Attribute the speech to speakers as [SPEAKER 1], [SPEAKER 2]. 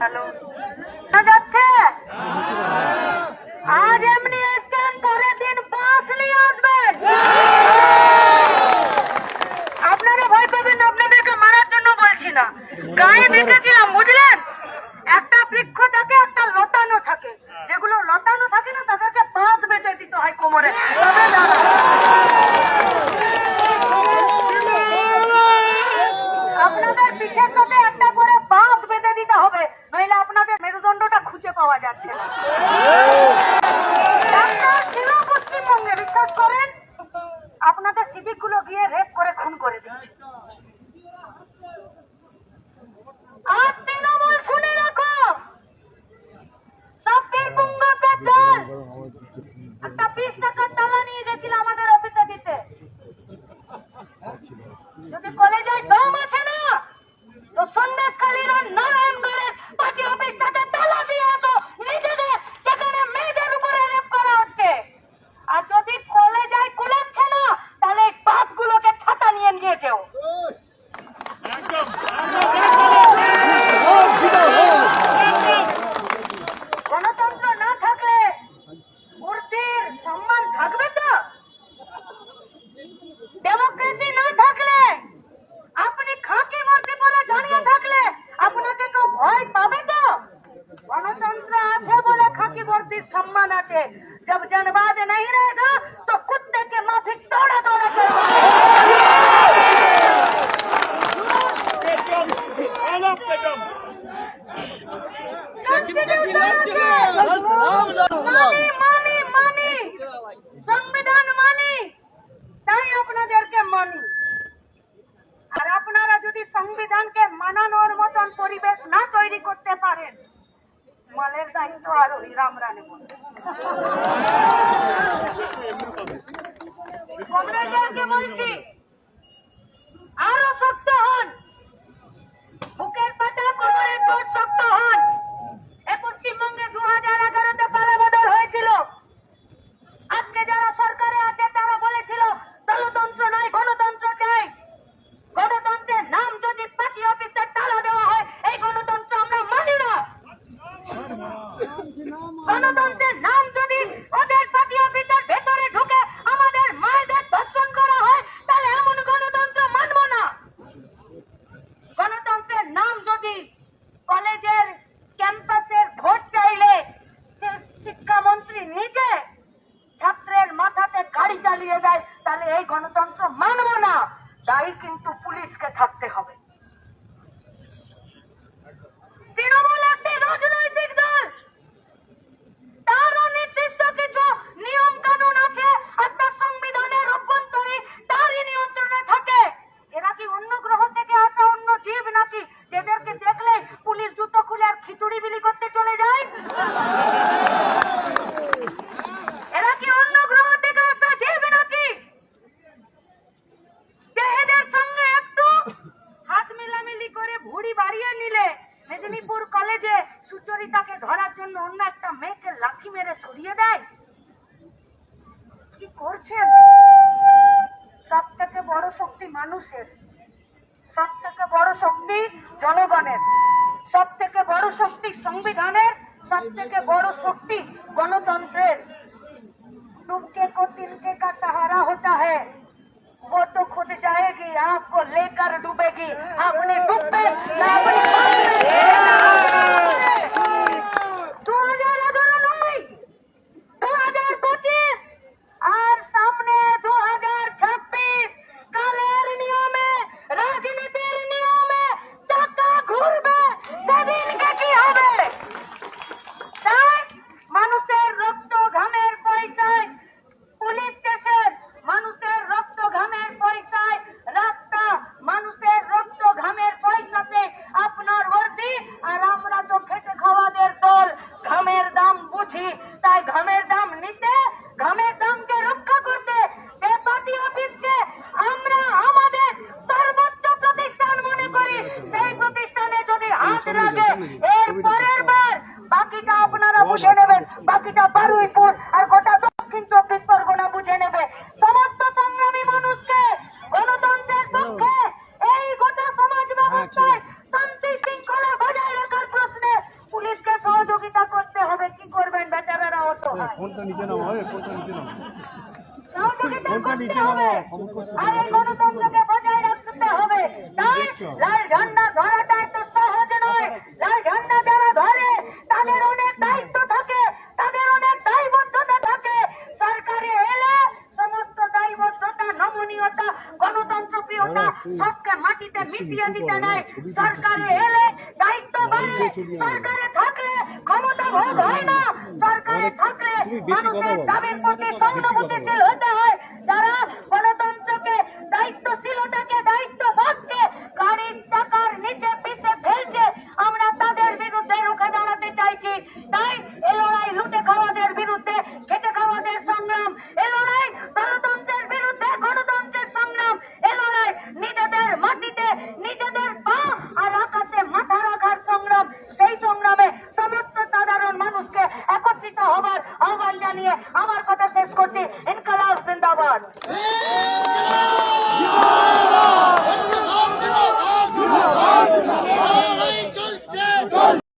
[SPEAKER 1] Hello. যাচ্ছে? আজ এমনি এসছেন, পরের দিন বাস নিয়ে আসবেন। আপনারা ভয় পাবেন না, আপনাদেরকে মারার জন্য বলছি না। গায়ে দেখেছিলাম একটা বিশ টাকার তালা নিয়ে গেছিল আমাদের অফিসে দিতে। যদি কলেজে দম আছে না, তো সন্দেশখালীর আর নারায়ণগড়ের পার্টি অফিসটাতে তালা দিয়ে আসো। নিজেদের, যেখানে মেয়েদের উপরে রেপ করা হচ্ছে। আর যদি কলেজে কুলাচ্ছে না, তাহলে এই বাপগুলোকে ছাতা নিয়ে নিয়ে যেও গণতন্ত্র না থাকলে মূর্তির সম্মান থাকবে তো ডেমোক্রেসি না থাকলে আপনি খাঁটি মূর্তি বলে দাঁড়িয়ে থাকলে আপনাকে কেউ ভয় পাবে তো গণতন্ত্র আছে বলে খাঁটি মূর্তির সম্মান আছে जब जनवाद नहीं रहेगा तो कुत्ते के माफिक दौड़ा दौड़ा कर মানি মানি মানি সংবিধান মানি তাই আপনাদেরকে মানি আর আপনারা যদি সংবিধানকে মানানোর মতন পরিবেশ না তৈরি করতে পারেন মালের দায়িত্ব আর ওই রামরা নেব কংগ্রেসদেরকে বলছি, আরও শক্ত হন। বুকের পাটা কোমরের জোর শক্ত হন। এ পশ্চিমবঙ্গে দু হাজার এগারোতে পালাবদল হয়েছিল। আজকে যারা সরকারে আছে তারা বলেছিল দলতন্ত্র নয় গণতন্ত্র চাই গণতন্ত্রের নাম যদি পার্টি অফিসে তালা দেওয়া হয় এই গণতন্ত্র আমরা মানি না গণতন্ত্রের নাম যদি ওদের অফিসের ভেতরে ঢুকে আমাদের মায়েদের ধর্ষণ করা হয়, তাহলে এমন গণতন্ত্র মানব না। গণতন্ত্রের নাম যদি কলেজের ক্যাম্পাসের ভোট চাইলে শিক্ষামন্ত্রী নিজে ছাত্রের মাথাতে গাড়ি চালিয়ে দেয় তাহলে এই গণতন্ত্র মানব না। তাই কিন্তু পুলিশকে থাকতে হবে। সুচরিতাকে ধরার জন্য অন্য একটা মেয়েকে লাথি মেরে সরিয়ে দেয় কি করছেন সব থেকে বড় শক্তি মানুষের সব থেকে বড় শক্তি জনগণের সব থেকে বড় শক্তি সংবিধানের সব থেকে বড় শক্তি গণতন্ত্রের तुमके को तिनके का सहारा होता है वो तो खुद जाएगी आपको लेकर डूबेगी अपने डूबे দু থাকে। এর বার বাকিটা আপনারা বুঝে নেবেন। বাকিটা বারুইপুর আর গোটা দক্ষিণ চব্বিশ পরগনা বুঝে নেবে। সমস্ত সংগ্রামী মানুষকে গণতন্ত্রের পক্ষে এই গোটা সমাজ ব্যবস্থায় শান্তি শৃঙ্খলা বজায় রাখার
[SPEAKER 2] প্রশ্নে পুলিশকে সহযোগিতা করতে হবে। কি করবেন
[SPEAKER 1] বেচারারা
[SPEAKER 2] অসহায়?
[SPEAKER 1] সহযোগিতা
[SPEAKER 2] করতে
[SPEAKER 1] হবে। আর এই গণতন্ত্রকে বজায় রাখতে হবে। তাই লাল ঝান্ডা ধরাটা বিসিএসিটা দেয় সরকারে এলে দায়িত্ব বাড়ে সরকারে থাকলে ক্ষমতা ভোগ হয় সরকারে থাকলে মানুষের দাবির প্রতি সহানুভূতিশীল হতে হয়। করার আহ্বান জানিয়ে আমার কথা শেষ করছি। ইনকালাব জিন্দাবাদ।